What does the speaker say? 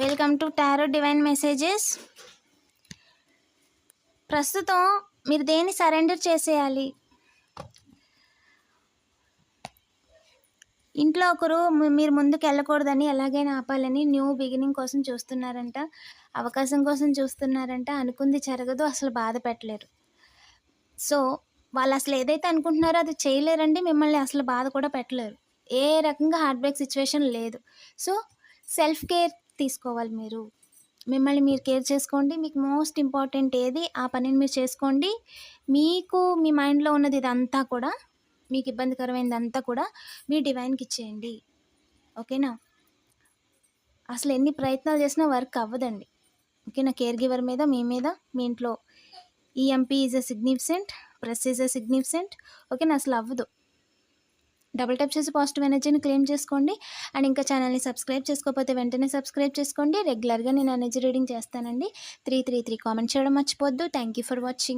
Welcome to tarot divine messages ప్రస్తుతం మీరు దేన్ని సరెండర్ చేసేయాలి? ఇంట్లో ఒకరు మీరు ముందుకు వెళ్ళకూడదని ఎలాగైనా ఆపాలని న్యూ బిగినింగ్ కోసం చూస్తున్నారంట. అవకాశం కోసం చూస్తున్నారంట. అనుకుంది జరగదు అసలు బాధ పెట్టలేరు. సో వాళ్ళు అసలు ఏదైతే అనుకుంటున్నారో అది చేయలేరండి మిమ్మల్ని అసలు బాధ కూడా పెట్టలేరు. ఏ రకంగా హార్ట్ బ్రేక్ సిచ్యువేషన్ లేదు. సో సెల్ఫ్ కేర్ తీసుకోవాలి మీరు. మిమ్మల్ని మీరు కేర్ చేసుకోండి. మీకు మోస్ట్ ఇంపార్టెంట్ ఏది? ఆ పనిని మీరు చేసుకోండి. మీకు మీ మైండ్లో ఉన్నది ఇదంతా కూడా మీకు ఇబ్బందికరమైనదంతా కూడా మీ డివైన్కి ఇచ్చేయండి. ఓకేనా? అసలు ఎన్ని ప్రయత్నాలు చేసినా వర్క్ అవ్వదండి. ఓకేనా? కేర్ గివర్ మీద మీ మీద మీ ఇంట్లో. EMP is a significant press is a significant ఓకేనా? అసలు అవ్వదు. డబుల్ టప్ చేసి పాజిటివ్ ఎనర్జీని క్లెయిమ్ చేసుకోండి. అండ్ ఇంకా ఛానల్ని సబ్స్క్రైబ్ చేసుకోకపోతే వెంటనే సబ్స్క్రైబ్ చేసుకోండి. రెగ్యులర్గా నేను ఎనర్జీ రీడింగ్ చేస్తానండి. త్రీ త్రీ త్రీ కామెంట్ చేయడం మర్చిపోద్దు థ్యాంక్ యూ ఫర్ వాచింగ్